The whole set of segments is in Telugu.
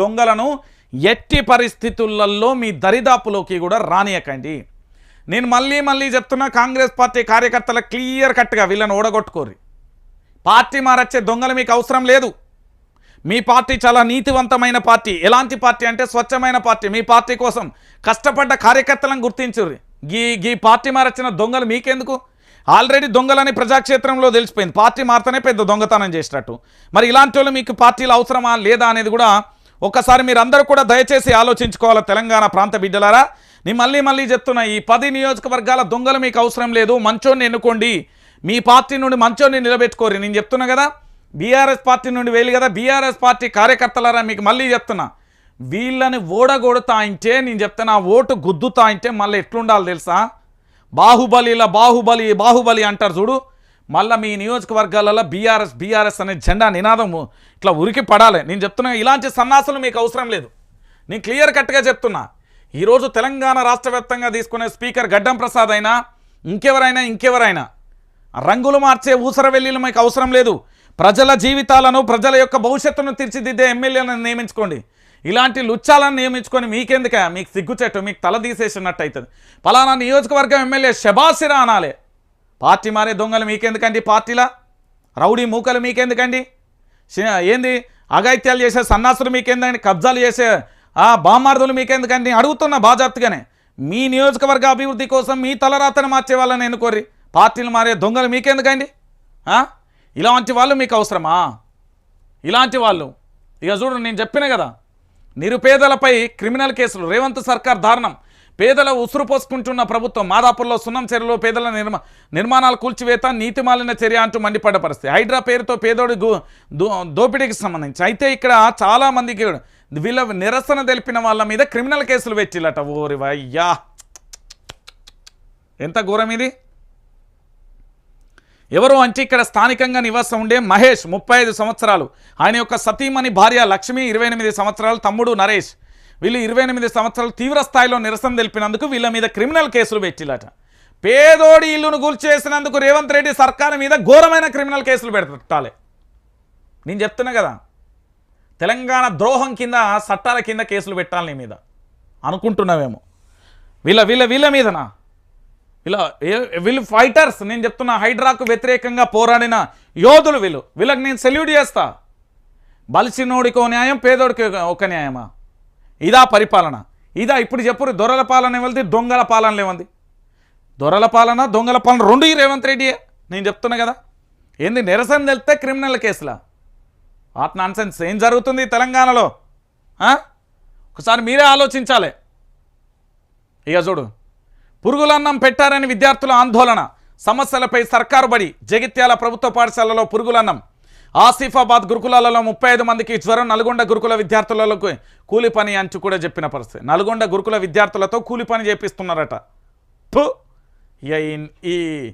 దొంగలను ఎట్టి పరిస్థితులలో మీ దరిదాపులోకి కూడా రానియకండి. నేను మళ్ళీ మళ్ళీ చెప్తున్నా కాంగ్రెస్ పార్టీ కార్యకర్తల క్లియర్ కట్గా వీళ్ళని ఓడగొట్టుకోరి పార్టీ మారచ్చే దొంగలు మీకు అవసరం లేదు. మీ పార్టీ చాలా నీతివంతమైన పార్టీ. ఎలాంటి పార్టీ అంటే స్వచ్ఛమైన పార్టీ. మీ పార్టీ కోసం కష్టపడ్డ కార్యకర్తలను గుర్తించుర్రి. గీ గీ పార్టీ మారచ్చిన దొంగలు మీకెందుకు? ఆల్రెడీ దొంగలని ప్రజాక్షేత్రంలో తెలిసిపోయింది. పార్టీ మారితేనే పెద్ద దొంగతనం చేసినట్టు. మరి ఇలాంటి వాళ్ళు మీకు పార్టీలు అవసరమా లేదా అనేది కూడా ఒక్కసారి మీరు కూడా దయచేసి ఆలోచించుకోవాలి తెలంగాణ ప్రాంత బిడ్డలారా? నేను మళ్ళీ మళ్ళీ చెప్తున్నా ఈ పది నియోజకవర్గాల దొంగలు మీకు అవసరం లేదు మంచోని ఎన్నుకోండి. మీ పార్టీ నుండి మంచోని నిలబెట్టుకోరు నేను చెప్తున్నా కదా బీఆర్ఎస్ పార్టీ నుండి వేలు కదా బీఆర్ఎస్ పార్టీ కార్యకర్తలారా మీకు మళ్ళీ చెప్తున్నా. వీళ్ళని ఓడగొడతా నేను చెప్తున్నా ఓటు గుద్దుతా మళ్ళీ ఎట్లుండాలి తెలుసా? బాహుబలిలా బాహుబలి బాహుబలి అంటారు చూడు. మళ్ళీ మీ నియోజకవర్గాలలో బీఆర్ఎస్ బీఆర్ఎస్ అనే జెండా నినాదము ఇట్లా ఉరికి పడాలి. నేను చెప్తున్నా ఇలాంటి సన్నాసులు మీకు అవసరం లేదు. నేను క్లియర్ కట్గా చెప్తున్నా ఈరోజు తెలంగాణ రాష్ట్ర వ్యాప్తంగా తీసుకునే స్పీకర్ గడ్డం ప్రసాద్ అయినా ఇంకెవరైనా ఇంకెవరైనా రంగులు మార్చే ఊసర వెల్లీలు మీకు అవసరం లేదు. ప్రజల జీవితాలను ప్రజల యొక్క భవిష్యత్తును తీర్చిదిద్దే ఎమ్మెల్యేలను నియమించుకోండి. ఇలాంటి లుచ్చాలను నియమించుకొని మీకెందుక మీకు సిగ్గుచెట్టు మీకు తల తీసేసినట్టు అవుతుంది పలానా నియోజకవర్గం ఎమ్మెల్యే శబాసిరా అనాలే. పార్టీ మారే దొంగలు మీకెందుకండి పార్టీలా? రౌడీ మూకలు మీకెందుకండి? ఏంది? అగాయిత్యాలు చేసే సన్నాసులు మీకెందుకండి? కబ్జాలు చేసే ఆ బామార్దులు మీకెందుకండి? అడుగుతున్నా బాజాప్తిగానే మీ నియోజకవర్గ అభివృద్ధి కోసం మీ తలరాతను మార్చే వాళ్ళని ఎన్నుకోరి పార్టీలు మారే దొంగలు మీకెందుకండి? ఇలాంటి వాళ్ళు మీకు అవసరమా? ఇలాంటి వాళ్ళు. ఇక చూడు నేను చెప్పిన కదా. నిరుపేదలపై క్రిమినల్ కేసులు. రేవంత్ సర్కార్ దారుణం. పేదల ఉసురు పోసుకుంటున్న ప్రభుత్వం మాదాపూర్లో సున్నం చెరువులో పేదల నిర్మా నిర్మాణాలు కూల్చివేత నీతిమాలిన చర్య అంటూ మండిపడ్డ పరిస్థితి. హైడ్రా పేరుతో పేదోడి దో- దోపిడీకి సంబంధించి. అయితే ఇక్కడ చాలామందికి వీళ్ళ నిరసన తెలిపిన వాళ్ళ మీద క్రిమినల్ కేసులు పెట్టిల్లట. ఓరి వయ్యా. ఎంత ఘోరం ఇది? ఎవరు అంటే ఇక్కడ స్థానికంగా నివాసం ఉండే మహేష్ ముప్పై ఐదు సంవత్సరాలు. ఆయన యొక్క సతీమణి భార్య లక్ష్మి ఇరవై ఎనిమిది సంవత్సరాలు తమ్ముడు నరేష్. వీళ్ళు ఇరవై ఎనిమిది సంవత్సరాలు తీవ్ర స్థాయిలో నిరసన తెలిపినందుకు వీళ్ళ మీద క్రిమినల్ కేసులు పెట్టిలట పేదోడి ఇల్లును కూల్చేసినందుకు రేవంత్ రెడ్డి సర్కారు మీద ఘోరమైన క్రిమినల్ కేసులు పెట్టాలి నేను చెప్తున్నా కదా తెలంగాణ ద్రోహం కింద చట్టాల కింద కేసులు పెట్టాలి నీ మీద. అనుకుంటున్నావేమో. వీళ్ళ వీళ్ళ వీళ్ళ మీదనా? వీళ్ళ వీళ్ళు ఫైటర్స్ నేను చెప్తున్నా హైడ్రాకు వ్యతిరేకంగా పోరాడిన యోధులు వీళ్ళు. వీళ్ళకి నేను సెల్యూట్ చేస్తా. బలిచినోడికో న్యాయం పేదోడికి ఒక న్యాయమా? ఇదా పరిపాలన. ఇదా ఇప్పుడు చెప్పురు దొరల పాలన ఏమంది దొంగల పాలన ఏమంది? దొరల పాలన దొంగల పాలన రెండు ఈ రేవంత్ రెడ్డియే. నేను చెప్తున్నా కదా. ఏంది నిరసన తెలితే క్రిమినల్ కేసులా? వాట్ నాన్సెన్స్ ఏం జరుగుతుంది తెలంగాణలో? ఒకసారి మీరే ఆలోచించాలి. ఇక చూడు. పురుగులన్నం పెట్టారని విద్యార్థుల ఆందోళన. సమస్యలపై సర్కారు బడి జగిత్యాల ప్రభుత్వ పాఠశాలలో పురుగులన్నం. ఆసిఫాబాద్ గురుకులాలలో ముప్పై ఐదు మందికి జ్వరం నల్గొండ గురుకుల విద్యార్థులకు కూలి పని అంటూ కూడా చెప్పిన పరిస్థితి. నల్గొండ గురుకుల విద్యార్థులతో కూలి పని చేపిస్తున్నారట. ఈ-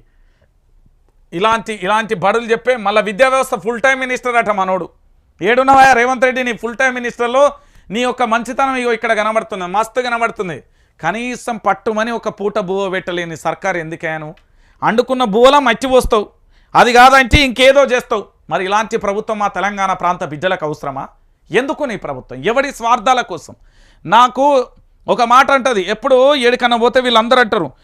ఇలాంటి ఇలాంటి బడులు చెప్పే మళ్ళీ విద్యా వ్యవస్థ ఫుల్ టైం మినిస్టర్ అట మనోడు. ఏడున్నవా రేవంత్ రెడ్డి నీ ఫుల్ టైం మినిస్టర్లో నీ యొక్క మంచితనం ఇగో ఇక్కడ కనబడుతుంది మస్తు కనబడుతుంది. కనీసం పట్టుమని ఒక పూట బువ్వ పెట్టలేని సర్కారు ఎందుకయ్యాను అండుకున్న బువ్వలా మచ్చిపోస్తావు అది కాదంటే ఇంకేదో చేస్తావు. మరి ఇలాంటి ప్రభుత్వం మా తెలంగాణ ప్రాంత బిడ్డలకు అవసరమా? ఎందుకు నీ ప్రభుత్వం? ఎవడి స్వార్థాల కోసం? నాకు ఒక మాట అంటది ఎప్పుడు ఏడికన్నా పోతే వీళ్ళందరూ అంటారు